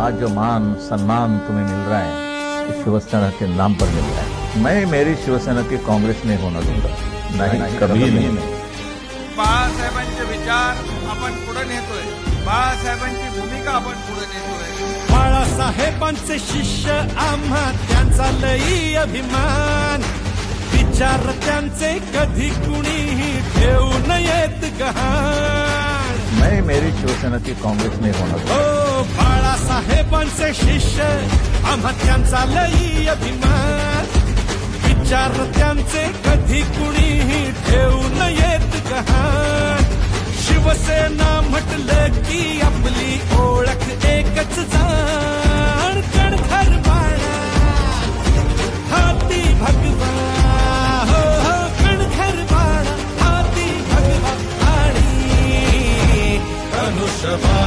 आज जो मान सम्मान तुम्हें मिल रहा है। शिवसेना के नाम पर मिल रहा है। मैं मेरी शिवसेना की कांग्रेस में होना दूँगा। नहीं कभी नहीं। बाळासाहेबांचे विचार आपण पुढे नेतोय। बाळासाहेबांची भूमिका आपण पुढे नेतोय। बाळासाहेबांचे शिष्य आम्हा त्यांचा लई अभिमान. विचार त्यांचे कधी कुणीही ठेवू नयेत गहाण. मैं मेरी शिवसेना की कांग्रेस में होना दूँगा। हो शिष्य आम्हा त्यांचा लई अभिमान. विचार त्यांचे कधी कुणीही ठेवू नयेत गहाण. शिवसेना म्हटलं की आपली ओळख एकच जाण. कणखर बाळा हाती भगवा. हो हो कणखर बाळा हाती भगवा. आणि धनुष्यबा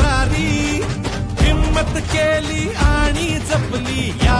केली आणि जपली. या